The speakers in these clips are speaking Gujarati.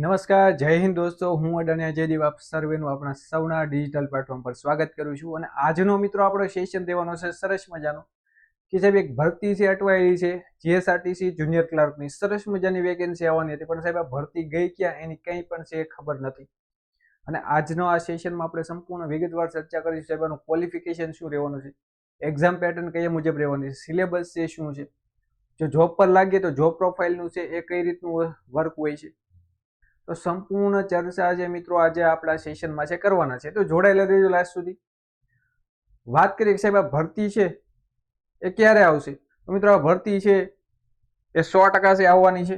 નમસ્કાર, જય હિન્દ દોસ્તો. હું અડાણ્યા જયદીપ, આપ સર્વેનું આપણા સૌના ડિજિટલ પ્લેટફોર્મ પર સ્વાગત કરું છું. અને આજનો મિત્રો આપણો સેશન દેવાનો છે સરસ મજાનો. કે સાહેબ, એક ભરતી છે, અટવાયેલી છે. જીએસઆરટીસી જુનિયર ક્લાર્કની સરસ મજાની વેકેન્સી આવવાની હતી. પણ સાહેબ, આ ભરતી ગઈ ક્યાં? એની કંઈ પણ છે ખબર નથી. અને આજનો આ સેશનમાં આપણે સંપૂર્ણ વિગતવાર ચર્ચા કરીશું. સાહેબ, આનું ક્વોલિફિકેશન શું રહેવાનું છે? એક્ઝામ પેટર્ન કયા મુજબ રહેવાની છે? સિલેબસ છે શું છે? જો જોબ પર લાગીએ તો જોબ પ્રોફાઇલનું છે એ કઈ રીતનું વર્ક હોય છે? તો સંપૂર્ણ ચર્ચા જે મિત્રો આજે આપણા સેશનમાં છે, કરવાના છે. તો જોડાયેલા રહેજો લાસ્ટ સુધી. વાત કરીએ સાહેબ, આ ભરતી છે, એ ક્યારે આવશે? તો મિત્રો, આ ભરતી છે, એ સો ટકા છે આવવાની છે.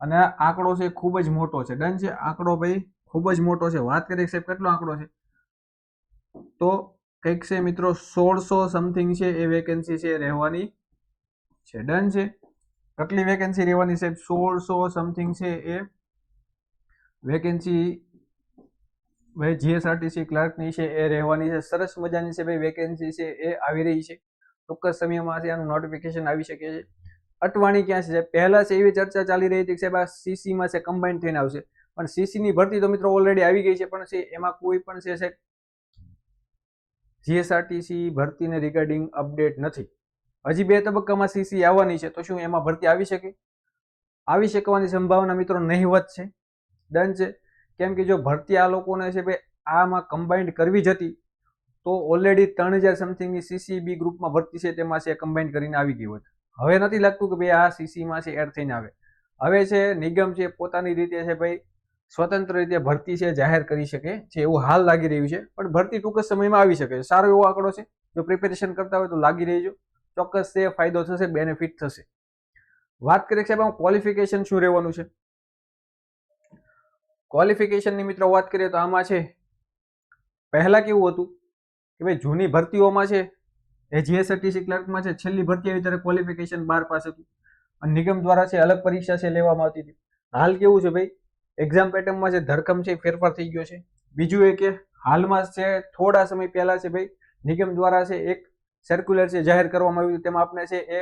અને આંકડો છે ખૂબ જ મોટો છે. ડન છે? આંકડો ભાઈ ખૂબ જ મોટો છે. વાત કરીએ સાહેબ, કેટલો આંકડો છે? તો કંઈક છે મિત્રો, સોળસો સમથિંગ છે એ વેકેન્સી છે રહેવાની છે. ડન છે? કેટલી વેકેન્સી રહેવાની સાહેબ? સોળસો સમથિંગ છે એ વેકેન્સી ભાઈ જીએસઆરટીસી ક્લાર્કની છે, એ રહેવાની છે. સરસ મજાની છે ભાઈ વેકેન્સી છે, એ આવી રહી છે. ચોક્કસ સમયમાં આનું નોટિફિકેશન આવી શકે છે. અટવાણી ક્યાં છે? પહેલા છે, એવી ચર્ચા ચાલી રહી હતી કે સાહેબ આ સીસીમાં છે કમ્બાઈન થઈને આવશે. પણ સીસીની ભરતી તો મિત્રો ઓલરેડી આવી ગઈ છે, પણ છે, એમાં કોઈ પણ છે જીએસઆરટીસી ભરતીને રિગાર્ડિંગ અપડેટ નથી. હજી બે તબક્કામાં સીસી આવવાની છે, તો શું એમાં ભરતી આવી શકે? આવી શકવાની સંભાવના મિત્રો નહીવત છે. ડન છે. કેમ કે જો ભરતી આ લોકોને છે ભાઈ, આમાં કમ્બાઇન્ડ કરવી જ હતી, તો ઓલરેડી ત્રણ હજાર સમથિંગની સીસીબી ગ્રુપમાં ભરતી છે, તેમાં છે કમ્બાઇન્ડ કરીને આવી ગઈ હોત હવે નથી લાગતું કે ભાઈ આ સીસીમાં છે એડ થઈને આવે. હવે છે નિગમ છે પોતાની રીતે છે ભાઈ, સ્વતંત્ર રીતે ભરતી છે, જાહેર કરી શકે છે, એવું હાલ લાગી રહ્યું છે. પણ ભરતી ટૂંક જ સમયમાં આવી શકે છે. સારો એવો આંકડો છે. જો પ્રિપેરેશન કરતા હોય તો લાગી રહેજો. ચોક્કસ તે ફાયદો થશે બેનિફિટ થશે. વાત કરીએ સાહેબ ક્વોલિફિકેશન શું રહેવાનું છે? ક્વોલિફિકેશનની મિત્રો વાત કરીએ તો આમાં છે, પહેલાં કેવું હતું કે ભાઈ જૂની ભરતીઓમાં છે, એ જીએસઆરટીસી ક્લર્કમાં છે, છેલ્લી ભરતી આવી ત્યારે ક્વોલિફિકેશન બાર પાસ હતું. અને નિગમ દ્વારા છે, અલગ પરીક્ષા છે લેવામાં આવતી હતી. હાલ કેવું છે ભાઈ? એક્ઝામ પેટર્નમાં છે, ધરખમ છે, ફેરફાર થઈ ગયો છે. બીજું એ કે હાલમાં છે, થોડા સમય પહેલાં છે ભાઈ, નિગમ દ્વારા છે, એક સર્ક્યુલર છે, જાહેર કરવામાં આવ્યું તેમાં આપણે છે, એ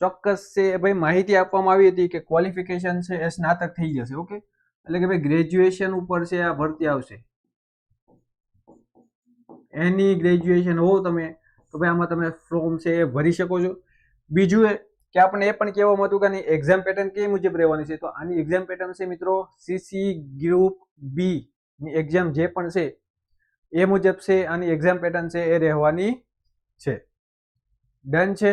ચોક્કસ છે ભાઈ માહિતી આપવામાં આવી હતી કે ક્વોલિફિકેશન છે, એ સ્નાતક થઈ જશે ઓકે એટલે કે ભાઈ ગ્રેજ્યુએશન ઉપર છે, આ ભરતી આવશે. એની ગ્રેજ્યુએશન હો તમે, તો ભાઈ આમાં તમે ફોર્મ છે એ ભરી શકો છો. બીજું એ કે આપણે એ પણ કહેવામાં હતું કે આની એક્ઝામ પેટર્ન કઈ મુજબ રહેવાની છે? તો આની એક્ઝામ પેટર્ન છે મિત્રો સીસી ગ્રુપ બી ની એક્ઝામ જે પણ છે, એ મુજબ છે આની એક્ઝામ પેટર્ન છે એ રહેવાની છે. ડન છે?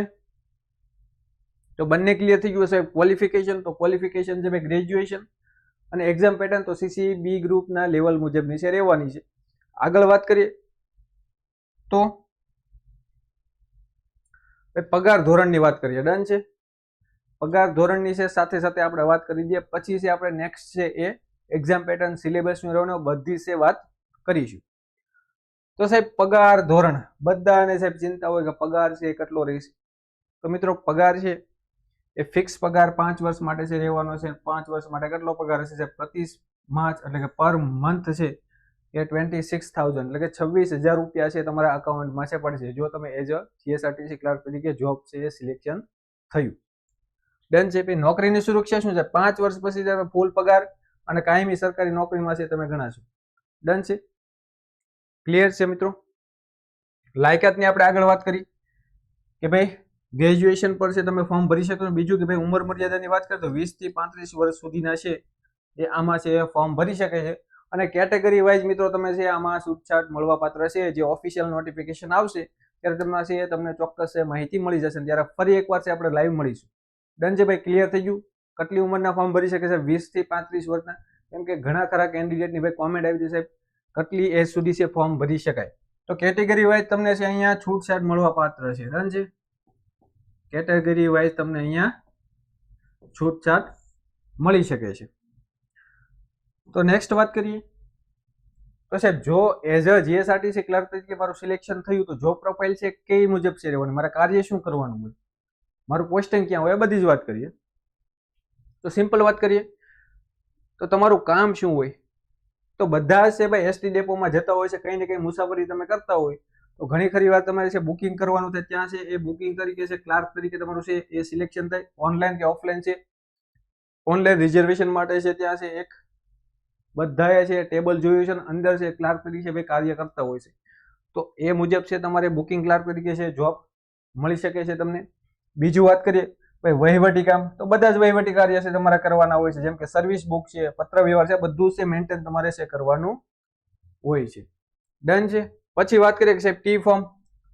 તો બંને ક્લિયર થઈ ગયું હશે ક્વોલિફિકેશન તો ક્વોલિફિકેશન છે ભાઈ ગ્રેજ્યુએશન અને એક્ઝામ પેટર્ન તો સીસી બી ગ્રુપના લેવલ મુજબની છે રહેવાની છે. આગળ વાત કરીએ તો પગાર ધોરણની વાત કરીએ. ડન છે? પગાર ધોરણની છે, સાથે સાથે આપણે વાત કરી દઈએ. પછી છે આપણે નેક્સ્ટ છે એ એક્ઝામ પેટર્ન સિલેબસનું રહેવાનું, બધી છે વાત કરીશું. તો સાહેબ, પગાર ધોરણ. બધાને સાહેબ ચિંતા હોય કે પગાર છે કેટલો રહેશે? તો મિત્રો, પગાર છે એ ફિક્સ પગાર પાંચ વર્ષ માટે છે રહેવાનો છે, પાંચ વર્ષ માટે કેટલો પગાર હશે પ્રતિ માસ એટલે કે પર મંથ છે એ ટ્વેન્ટી સિક્સ થાઉઝન્ડ એટલે કે છવ્વીસ હજાર રૂપિયા છે તમારા અકાઉન્ટમાં છે, પડશે. જો તમે એઝ અ જીએસઆરટીસી ક્લાર્ક તરીકે જોબ છે એ સિલેક્શન થયું. ડન છે પછી નોકરીની સુરક્ષા શું છે? પાંચ વર્ષ પછી તમે ફૂલ પગાર અને કાયમી સરકારી નોકરીમાં છે તમે ગણાશો. ડન છે ક્લિયર છે મિત્રો? લાયકાતની આપણે આગળ વાત કરી કે ભાઈ ગ્રેજ્યુએશન પર છે, તમે ફોર્મ ભરી શકો બીજું કે ભાઈ ઉંમર મર્યાદાની વાત કરીએ તો વીસથી પાંત્રીસ વર્ષ સુધીના છે. એ આમાં છે ફોર્મ ભરી શકે છે. અને કેટેગરી વાઇઝ મિત્રો તમે છે, આમાં છૂટછાટ મળવા પાત્ર છે. જે ઓફિશિયલ નોટિફિકેશન આવશે, ત્યારે તમને છે, તમને ચોક્કસ માહિતી મળી જશે. ત્યારે ફરી એકવાર છે, આપણે લાઈવ મળીશું. ડન છે ભાઈ ક્લિયર થઈ ગયું? કેટલી ઉંમરના ફોર્મ ભરી શકે છે? વીસથી પાંત્રીસ વર્ષના? કેમ કે ઘણા ખરા કેન્ડિડેટની ભાઈ કોમેન્ટ આવી છે સાહેબ, કેટલી એજ સુધી છે ફોર્મ ભરી શકાય? તો કેટેગરી વાઇઝ તમને છે, અહીંયા છૂટછાટ મળવા પાત્ર છે. ડન છે? કેટેગરી વાઇઝ તમને અહીંયા છૂટછાટ મળી શકે છે. તો નેક્સ્ટ વાત કરીએ. તો સાહેબ, જો એઝ અ જીએસઆરટીસી ક્લર્ક તરીકે મારું સિલેક્શન થયું, તો જોબ પ્રોફાઇલ છે કે મુજબ છે રહેવાનું? મારા કાર્ય શું કરવાનું હોય? મારું પોસ્ટિંગ ક્યાં હોય? એ બધી જ વાત કરીએ. તો સિમ્પલ વાત કરીએ. તો તમારું કામ શું હોય? તો બધા છે ભાઈ એસટી ડેપોમાં જતા હોય છે, કંઈ ને કંઈ મુસાફરી તમે કરતા હોય. તો ઘણી ખરી વાર તમારે છે બુકિંગ કરવાનું થાય ત્યાં છે, એ બુકિંગ તરીકે છે ક્લાર્ક તરીકે તમારું છે, એ સિલેક્શન થાય. ઓનલાઈન કે ઓફલાઈન છે. ઓનલાઈન રિઝર્વેશન માટે છે ત્યાં છે એક, બધાએ છે ટેબલ જોયું છે અંદર છે ક્લાર્ક તરીકે ભાઈ કાર્ય કરતા હોય છે. તો એ મુજબ છે તમારે બુકિંગ ક્લાર્ક તરીકે છે જોબ મળી શકે છે તમને. બીજું વાત કરીએ, ભાઈ વહીવટી કામ, તો બધા જ વહીવટી કાર્ય છે તમારે કરવાના હોય છે. જેમ કે સર્વિસ બુક છે, પત્ર વ્યવહાર છે, બધું છે મેન્ટેન તમારે છે કરવાનું હોય છે. ડન છે? પછી વાત કરીએ કે સાહેબ ટી ફોર્મ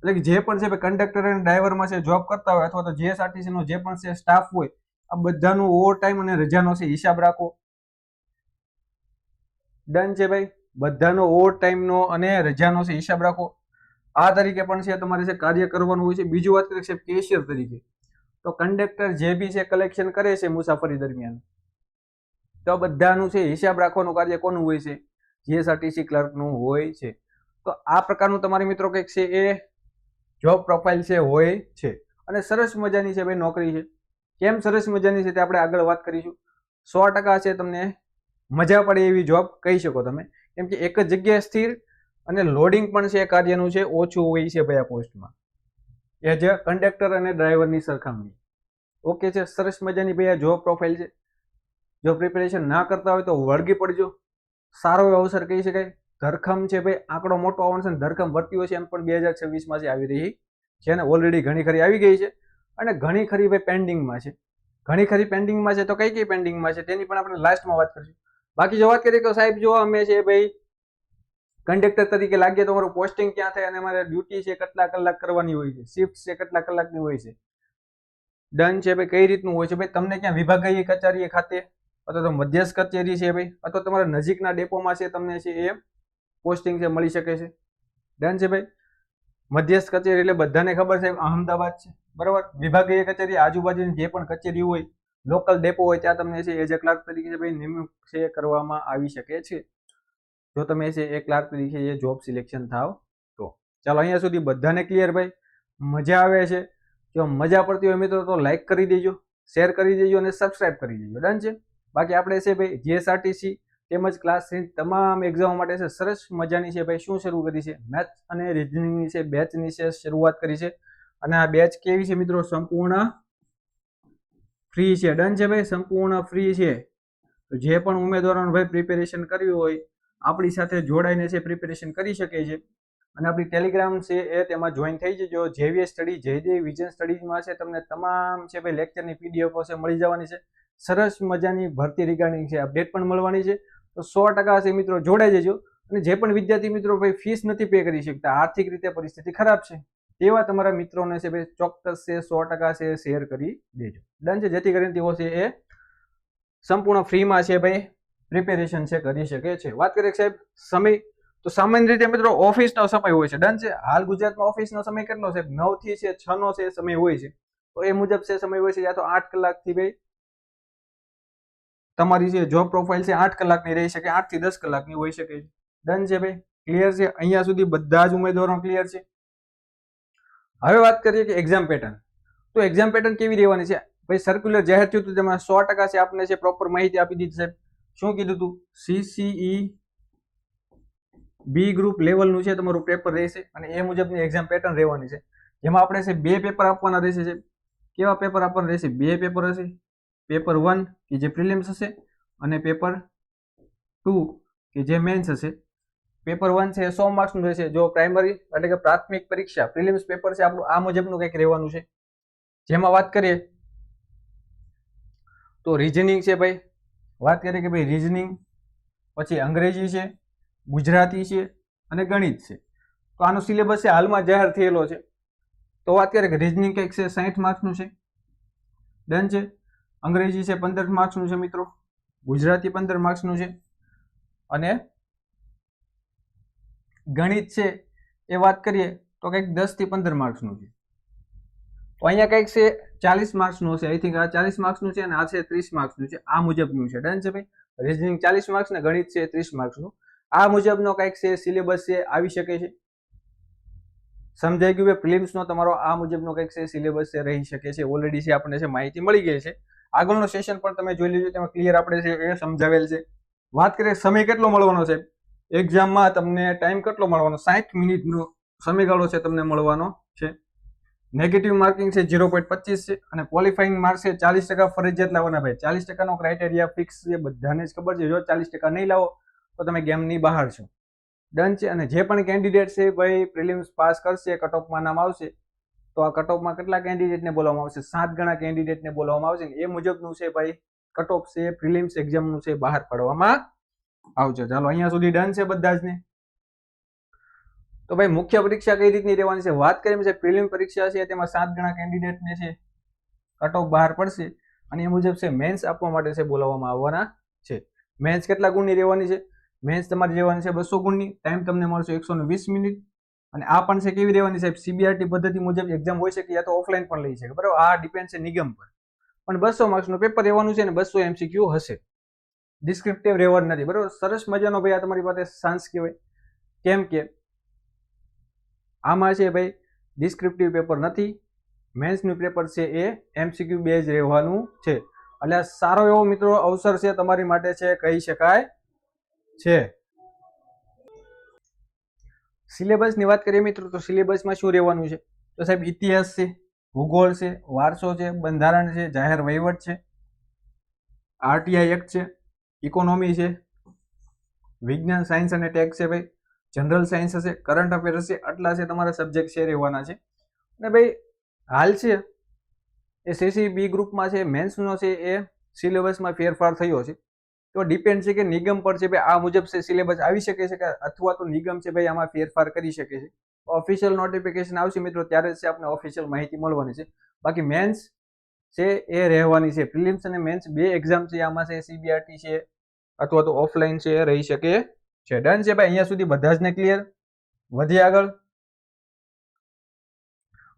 એટલે કે જે પણ છે કંડક્ટર અને ડ્રાઈવરમાં છે જોબ કરતા હોય અથવા તો જીએસઆરટીસી નો જે પણ છે સ્ટાફ હોય, આ બધાનું ઓવર ટાઈમ અને રજાનો છે, હિસાબ રાખો. ડન છે, ભાઈ. બધાનો ઓવર ટાઈમનો અને રજાનો છે, હિસાબ રાખો. આ તરીકે પણ છે, તમારે છે કાર્ય કરવાનું હોય છે. બીજું વાત કરીએ, સાહેબ કેશિયર તરીકે. તો કંડક્ટર જે બી છે કલેક્શન કરે છે, મુસાફરી દરમિયાન, તો બધાનું છે, હિસાબ રાખવાનું કાર્ય કોનું હોય છે? જીએસઆરટીસી ક્લર્કનું હોય છે. તો આ પ્રકારનું તમારી મિત્રો કંઈક છે એ જોબ પ્રોફાઇલ છે, હોય છે. અને સરસ મજાની છે ભાઈ નોકરી છે. કેમ સરસ મજાની છે તે આપણે આગળ વાત કરીશું. સો ટકા છે તમને મજા પડે એવી જોબ કહી શકો તમે. કેમ કે એક જ જગ્યાએ સ્થિર અને લોડિંગ પણ છે કાર્યનું છે, ઓછું હોય છે ભાઈ આ પોસ્ટમાં. એઝ અ કંડક્ટર અને ડ્રાઈવરની સરખામણી. ઓકે છે, સરસ મજાની ભાઈ આ જોબ પ્રોફાઇલ છે. જો પ્રિપેરેશન ના કરતા હોય તો વળગી પડજો. સારો અવસર કહી શકાય. ધરખમ છે ભાઈ, આંકડો મોટો આવવાનો છે ધરખમ ધરખમ હોય છે એમ પણ બે હજાર છવ્વીસમાં જે આવી રહી છે ને ઓલરેડી ઘણી ખરી આવી ગઈ છે અને ઘણી ખરી ભાઈ પેન્ડિંગમાં છે. ઘણી ખરી પેન્ડિંગમાં છે તો કઈ કઈ પેન્ડિંગમાં છે તેની પણ આપણે લાસ્ટમાં વાત કરીશું. બાકી જો વાત કરીએ તો સાહેબ જો અમે છે ભાઈ કંડક્ટર તરીકે લાગીએ તો અમારું પોસ્ટિંગ ક્યાં થાય અને અમારે ડ્યુટી છે કેટલા કલાક કરવાની હોય છે શિફ્ટ છે કેટલા કલાકની હોય છે ડન છે ભાઈ, કઈ રીતનું હોય છે ભાઈ, તમને ક્યાં વિભાગીય કચેરી ખાતે અથવા તો મધ્યસ્થ કચેરી છે ભાઈ, અથવા તમારા નજીકના ડેપોમાં છે તમને છે એ પોસ્ટિંગ છે મળી શકે છે. ડન છે ભાઈ? મધ્યસ્થ કચેરી એટલે બધાને ખબર છે અહમદાબાદ છે. બરાબર? વિભાગીય કચેરી, આજુબાજુની જે પણ કચેરી હોય લોકલ ડેપો હોય, ત્યાં તમને છે એજ એ ક્લાર્ક તરીકે ભાઈ નિમણૂક છે કરવામાં આવી શકે છે. જો તમે છે એ ક્લાર્ક તરીકે એ જોબ સિલેક્શન થાવ તો. ચાલો અહીંયા સુધી બધાને ક્લિયર ભાઈ? મજા આવે છે. જો મજા પડતી હોય મિત્રો તો લાઈક કરી દેજો શેર કરી દેજો અને સબસ્ક્રાઇબ કરી દેજો. ડન છે? બાકી આપણે છે ભાઈ જીએસઆરટીસી તેમજ ક્લાસ તમામ એક્ઝામો માટે છે, સરસ મજાની છે ભાઈ, શું શરૂ કરી છે? મેથ અને રિઝનિંગની છે બેચની છે, શરૂઆત કરી છે. અને આ બેચ કેવી છે મિત્રો? સંપૂર્ણ ફ્રી છે. ડન છે ભાઈ, સંપૂર્ણ ફ્રી છે. તો જે પણ ઉમેદવારોને ભાઈ પ્રિપેરેશન કરવી હોય, આપણી સાથે જોડાઈને છે પ્રિપેરેશન કરી શકે છે. અને આપણી ટેલિગ્રામ છે એ તેમાં જોઈન થઈ જજો. જેવીએ સ્ટડી જયદેવ વિઝન સ્ટડીમાં છે તમને તમામ છે ભાઈ લેક્ચરની પીડીએફો છે, મળી જવાની છે. સરસ મજાની ભરતી રિગાર્ડિંગ છે. અપડેટ પણ મળવાની છે. તો સો ટકા છે મિત્રો, જોડાઈ જજો. અને જે પણ વિદ્યાર્થી મિત્રો ભાઈ ફીસ નથી પે કરી શકતા, આર્થિક રીતે પરિસ્થિતિ ખરાબ છે, તેવા તમારા મિત્રોને છે ભાઈ ચોક્કસ છે સો ટકા છે શેર કરી દેજો. ડન છે, જેથી કરીને તેઓ છે એ સંપૂર્ણ ફ્રીમાં છે ભાઈ પ્રિપેરેશન છે, કરી શકે છે. વાત કરીએ સાહેબ, સમય. તો સામાન્ય રીતે મિત્રો ઓફિસનો સમય હોય છે. ડન છે. હાલ ગુજરાતમાં ઓફિસનો સમય કેટલો છે નવથી છે છ નો છે સમય હોય છે. તો એ મુજબ છે સમય હોય છે, યા તો આઠ કલાકથી ભાઈ તમારી જે જોબ પ્રોફાઇલ છે આઠ કલાકની રહી શકે આઠથી દસ કલાકની હોઈ શકે છે. ડન છે ભાઈ? ક્લિયર છે? અહીંયા સુધી બધા જ ઉમેદવારો ક્લિયર છે? હવે વાત કરીએ કે એક્ઝામ પેટર્ન તો એક્ઝામ પેટર્ન કેવી રહેવાની છે? ભાઈ સર્ક્યુલર જાહેર થયું હતું, તેમાં સો ટકા છે આપને છે પ્રોપર માહિતી આપી દીધી સાહેબ. શું કીધું હતું સીસીઈ બી ગ્રુપ લેવલનું છે તમારું પેપર રહેશે અને એ મુજબની એક્ઝામ પેટર્ન રહેવાની છે. જેમાં આપણે છે બે પેપર આપવાના રહેશે કેવા પેપર આપવાના રહેશે? બે પેપર હશે? પેપર વન કે જે પ્રિલિમ્સ હશે અને પેપર ટુ કે જે મેન્સ હશે. પેપર વન છે સો માર્ક્સનું રહેશે. જો પ્રાઇમરી એટલે કે પ્રાથમિક પરીક્ષા, પ્રિલિમ્સ પેપર છે આપણું આ મુજબનું કંઈક રહેવાનું છે. જેમાં વાત કરીએ તો રિઝનિંગ છે ભાઈ. વાત કરીએ કે ભાઈ રિઝનિંગ, પછી અંગ્રેજી છે, ગુજરાતી છે અને ગણિત છે. તો આનો સિલેબસ છે હાલમાં જાહેર થયેલો છે. તો વાત કરીએ કે રિઝનિંગ કંઈક છે સાઠ માર્ક્સનું છે. ડન છે? અંગ્રેજી છે પંદર માર્ક્સનું છે મિત્રો. ગુજરાતી પંદર માર્ક્સનું છે. અને ગણિત છે એ વાત કરીએ તો કંઈક દસથી પંદર માર્ક્સનું છે. તો અહીંયા કંઈક છે ચાલીસ માર્ક્સનું હશે. આઈ થિંક આ ચાલીસ માર્ક્સનું છે અને આ છે ત્રીસ માર્ક્સનું છે. આ મુજબનું છે. ડન છે ભાઈ? રિઝનિંગ ચાલીસ માર્ક્સ ને ગણિત છે ત્રીસ માર્ક્સનું. આ મુજબનો કંઈક છે, સિલેબસ છે, આવી શકે છે. સમજાઈ ગયું પ્રિલિમ્સનો તમારો આ મુજબનો કંઈક છે, સિલેબસ છે, રહી શકે છે. ઓલરેડી છે, આપણને છે, માહિતી મળી ગઈ છે. આગળનો સેશન પણ તમે જોઈ લેજો, તેમાં ક્લિયર આપણે છે એ સમજાવેલ છે. વાત કરીએ સમય કેટલો મળવાનો છે? એક્ઝામમાં તમને ટાઈમ કેટલો મળવાનો? સાઠ મિનિટનો સમયગાળો છે તમને મળવાનો છે. નેગેટિવ માર્કિંગ છે ઝીરો પોઈન્ટ પચીસ છે અને ક્વોલિફાઈંગ માર્ક્સ છે ચાલીસ ટકા ફરજિયાત લાવવાના ભાઈ. ચાલીસ ટકાનો ક્રાઇટેરિયા ફિક્સ છે, બધાને જ ખબર છે. જો ચાલીસ ટકા નહીં લાવો, તો તમે ગેમની બહાર છો. ડન છે અને જે પણ કેન્ડિડેટ છે, ભાઈ પ્રિલિમ્સ પાસ કરશે કટ ઓફમાં નામ આવશે. તો આ કટઓફમાં કેટલા કેન્ડિડેટને બોલાવવામાં આવશે? સાત ગણા કેન્ડિડેટને બોલાવવામાં આવશે ને? એ મુજબનું છે ભાઈ કટઓફ છે પ્રિલિમ્સ એક્ઝામનું છે, બહાર પાડવામાં આવશે ચાલો, અહીંયા સુધી ડન છે બધા જ ને તો ભાઈ, મુખ્ય પરીક્ષા કઈ રીતની રહેવાની છે? વાત કરીએ છે પ્રિલિમ પરીક્ષા છે, તેમાં સાત ગણા કેન્ડિડેટને છે. કટઓફ બહાર પડશે અને એ મુજબ છે મેન્સ આપવા માટે છે બોલાવવામાં આવવાના છે. મેન્સ કેટલા ગુણની રહેવાની છે? મેન્સ તમારી રહેવાની છે બસો ગુણની. ટાઈમ તમને મળશે એકસો વીસ મિનિટ. અને આ પણ છે કેવી રહેવાની સાહેબ? સીબીઆરટી પદ્ધતિ મુજબ એક્ઝામ હોય શકે યા તો ઓફલાઈન પણ લઈ શકે, બરાબર? આ ડિપેન્ડ છે નિગમ પર. પણ બસો માર્ક્સનું પેપર રહેવાનું છે ને બસો એમસીક્યુ હશે. ડિસ્ક્રિપ્ટિવ રહેવાનું નથી, બરાબર? સરસ મજાનો ભાઈ આ તમારી પાસે સાન્સ કહેવાય. કેમ કે આમાં છે ભાઈ ડિસ્ક્રિપ્ટિવ પેપર નથી મેન્સનું પેપર છે એ એમસીક્યુ બેઝ રહેવાનું છે. એટલે સારો એવો મિત્રો અવસર છે તમારી માટે છે, કહી શકાય છે. સિલેબસની વાત કરીએ મિત્રો, તો સિલેબસમાં શું રહેવાનું છે? તો સાહેબ, ઇતિહાસ છે, ભૂગોળ છે, વારસો છે, બંધારણ છે, જાહેર વહીવટ છે, આરટીઆઈ એક્ટ છે, ઇકોનોમી છે, વિજ્ઞાન, સાયન્સ અને ટેક્સ છે ભાઈ, જનરલ સાયન્સ હશે, કરંટ અફેર હશે, આટલા છે તમારા સબ્જેક્ટ છે, રહેવાના છે. અને ભાઈ, હાલ છે, એ સીસી બી ગ્રુપમાં છે મેન્સનો છે, એ સિલેબસમાં ફેરફાર થયો છે. તો ડિપેન્ડ છે કે નિગમ પર છે ભાઈ આ મુજબ છે સિલેબસ આવી શકે છે કે અથવા તો નિગમ છે ભાઈ આમાં ફેરફાર કરી શકે છે. ઓફિશિયલ નોટિફિકેશન આવશે મિત્રો ત્યારે જ આપણે ઓફિશિયલ માહિતી મળવાની છે. બાકી મેન્સ છે એ રહેવાની છે. પ્રિલિમ્સ અને મેન્સ બે એક્ઝામ છે. આમાં છે સીબીઆરટી છે અથવા તો ઓફલાઈન છે એ રહી શકે છે. ડન છે ભાઈ. અહીંયા સુધી બધા જને ક્લિયર વધીએ આગળ.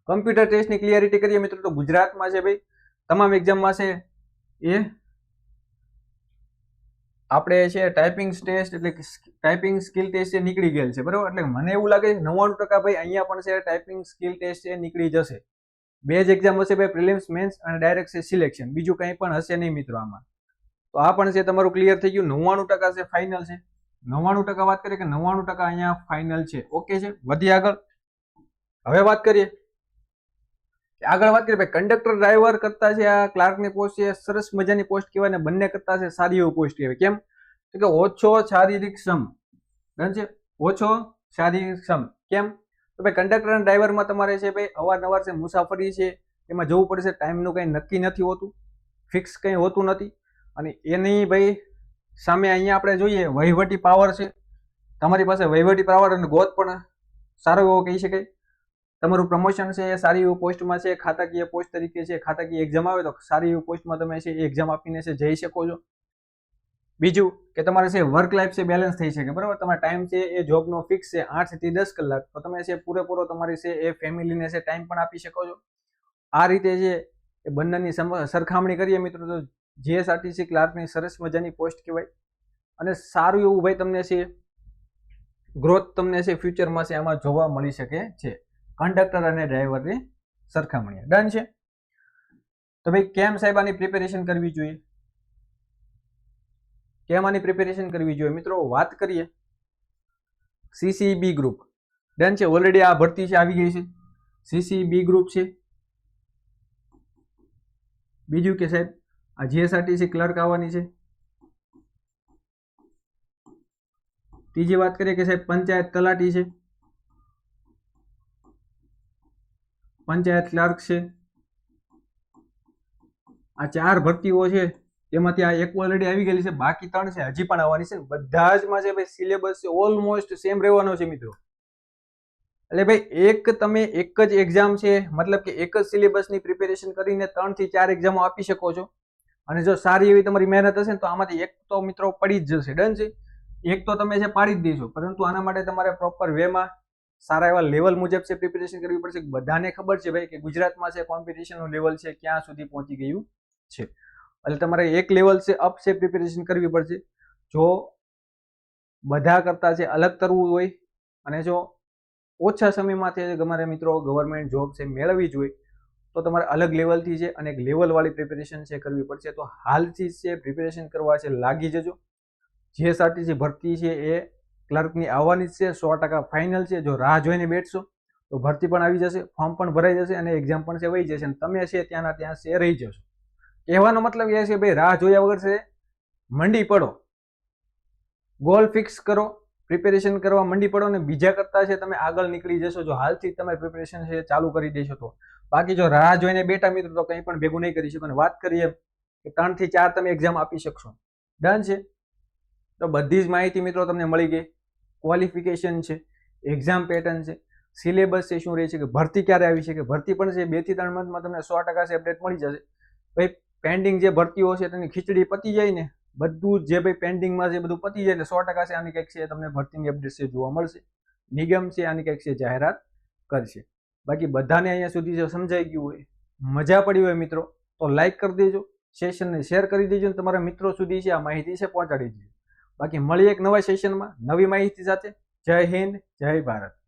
કમ્પ્યુટર ટેસ્ટની ક્લિયરિટી કરીએ મિત્રો. તો ગુજરાતમાં છે ભાઈ, તમામ એક્ઝામમાં છે એ આપણે છે ટાઈપિંગ ટેસ્ટ એટલે ટાઈપિંગ સ્કિલ ટેસ્ટ એ નીકળી ગયેલ છે, બરાબર? એટલે મને એવું લાગે છે નવ્વાણું ટકા ભાઈ અહીંયા પણ છે ટાઈપિંગ સ્કિલ ટેસ્ટ છે નીકળી જશે. બે જ એક્ઝામ હશે ભાઈ પ્રિલિમ્સ મેન્સ અને ડાયરેક્ટ છે સિલેક્શન બીજું કંઈ પણ હશે નહીં મિત્રો આમાં. તો આ પણ છે તમારું ક્લિયર થઈ ગયું. નવ્વાણું ટકા છે ફાઇનલ છે. નવ્વાણું ટકા વાત કરીએ કે નવ્વાણું ટકા અહીંયા ફાઇનલ છે. ઓકે છે? વધી આગળ. હવે વાત કરીએ. આગળ વાત કરીએ ભાઈ કંડક્ટર ડ્રાઈવર કરતા છે આ ક્લાર્કની પોસ્ટ છે, સરસ મજાની પોસ્ટ કહેવાય ને બંને કરતા છે સારી એવી પોસ્ટ કહેવાય. કેમ? તો કે ઓછો શારીરિક શ્રમ. છે? ઓછો શારીરિક શ્રમ. કેમ? તો ભાઈ કંડક્ટર અને ડ્રાઈવરમાં તમારે છે ભાઈ, અવારનવાર છે મુસાફરી છે, એમાં જવું પડશે ટાઈમનું કંઈ નક્કી નથી હોતું ફિક્સ કંઈ હોતું નથી. અને એની ભાઈ, સામે અહીંયા આપણે જોઈએ, વહીવટી પાવર છે. તમારી પાસે વહીવટી પાવર અને ગોત પણ સારો એવો કહી શકાય. તમારું પ્રમોશન છે એ સારી એવી પોસ્ટમાં છે, ખાતાકીય પોસ્ટ તરીકે છે, ખાતાકીય એક્ઝામ આવે તો સારી એવી પોસ્ટમાં તમે છે એક્ઝામ આપીને છે, જઈ શકો છો. બીજું કે તમારે છે વર્ક લાઈફ છે બેલેન્સ થઈ શકે, બરાબર? તમારો ટાઈમ છે, એ જોબનો ફિક્સ છે આઠથી દસ કલાક, તો તમે છે, પૂરેપૂરો તમારી છે, એ ફેમિલીને છે ટાઈમ પણ આપી શકો છો. આ રીતે છે, એ બંનેની સરખામણી કરીએ મિત્રો, તો જીએસઆરટીસી ક્લાર્કની સરસ મજાની પોસ્ટ કહેવાય. અને સારું એવું ભાઈ તમને છે ગ્રોથ તમને છે ફ્યુચરમાં છે, આમાં જોવા મળી શકે છે. કંડક્ટર અને ડ્રાઈવરની સરખામણી ડન છે? તો ભાઈ, કેમ સાહેબ આની પ્રિપેરેશન કરવી જોઈએ? કેમ આની પ્રિપેરેશન કરવી જોઈએ? મિત્રો, વાત કરીએ. સીસીબી ગ્રુપ ડન છે? ઓલરેડી આ ભરતી છે, આવી ગઈ છે. સીસીબી ગ્રુપ છે. બીજું કે સાહેબ, આ જીએસઆરટીસી ક્લર્ક આવવાની છે. ત્રીજી વાત કરીએ કે સાહેબ, પંચાયત તલાટી છે. પંચાયત ક્લાર્ક છે. આ ચાર ભરતીઓ છે, એમાંથી આ એક ઓલરેડી આવી ગયેલી છે, બાકી ત્રણ છે. હજી પણ આવવાની છે. બધા જ માં છે ભાઈ સિલેબસ છે ઓલમોસ્ટ સેમ રહેવાનો છે મિત્રો. એટલે ભાઈ એક તમે એક જ એક્ઝામ છે, મતલબ કે એક જ સિલેબસની પ્રિપેરેશન કરીને ત્રણથી ચાર એક્ઝામો આપી શકો છો. અને જો સારી એવી તમારી મહેનત હશે ને, તો આમાંથી એક તો મિત્રો પડી જ જશે. ડન છે? એક તો તમે છે, પાડી જ દેશો પરંતુ આના માટે તમારે પ્રોપર વેમાં સારા એવા લેવલ મુજબ છે પ્રિપેરેશન કરવી પડશે. બધાને ખબર છે ભાઈ કે ગુજરાતમાં છે કોમ્પિટિશનનું લેવલ છે, ક્યાં સુધી પહોંચી ગયું છે. એટલે તમારે એક લેવલ છે અપ છે પ્રિપેરેશન કરવી પડશે. જો બધા કરતા છે, અલગ કરવું હોય અને જો ઓછા સમયમાં છે, તમારે મિત્રો ગવર્મેન્ટ જોબ છે, મેળવવી જોઈએ તો તમારે અલગ લેવલથી છે અને એક લેવલવાળી પ્રિપેરેશન છે કરવી પડશે. તો હાલથી છે પ્રિપેરેશન કરવા છે, લાગી જજો. જે સાટી જે ભરતી છે એ ક્લર્કની આવવાની જ છે, સો ટકા ફાઇનલ છે. જો રાહ જોઈને બેઠશો, તો ભરતી પણ આવી જશે, ફોર્મ પણ ભરાઈ જશે અને એક્ઝામ પણ છે વહી જશે અને તમે છે ત્યાંના ત્યાં છે રહી જશો. કહેવાનો મતલબ એ છે, ભાઈ, રાહ જોયા વગર છે, મંડી પડો. ગોલ ફિક્સ કરો પ્રિપેરેશન કરવા મંડી પડો ને બીજા કરતાં છે તમે આગળ નીકળી જશો. જો હાલથી તમે પ્રિપેરેશન છે, ચાલુ કરી દેશો તો. બાકી જો રાહ જોઈને બેઠા મિત્રો, તો કંઈ પણ ભેગું નહીં કરી શકો. અને વાત કરીએ કે ત્રણથી ચાર તમે એક્ઝામ આપી શકશો. ડન છે? તો બધી જ માહિતી મિત્રો તમને મળી ગઈ. ક્વોલિફિકેશન છે એક્ઝામ પેટર્ન છે સિલેબસ છે, શું રહે છે, કે ભરતી ક્યારે આવી છે, કે ભરતી પણ છે, બેથી ત્રણ મંથમાં તમને સો ટકા છે અપડેટ મળી જશે. ભાઈ પેન્ડિંગ જે ભરતીઓ છે, તેની ખીચડી પતી જાય ને, બધું જે ભાઈ પેન્ડિંગમાં છે બધું પતી જાય, એટલે સો ટકા છે, આની કંઈક છે, તમને ભરતીની અપડેટ છે, જોવા મળશે. નિગમ છે, આની કંઈક છે, જાહેરાત કરશે. બાકી બધાને અહીંયા સુધી જો સમજાઈ ગયું હોય, મજા પડી હોય મિત્રો, તો લાઈક કરી દેજો સેશનને શેર કરી દેજો અને તમારા મિત્રો સુધી છે, આ માહિતી છે, પહોંચાડી દેજો. બાકી મળીએ એક નવા સેશનમાં નવી માહિતી સાથે. જય હિન્દ જય ભારત.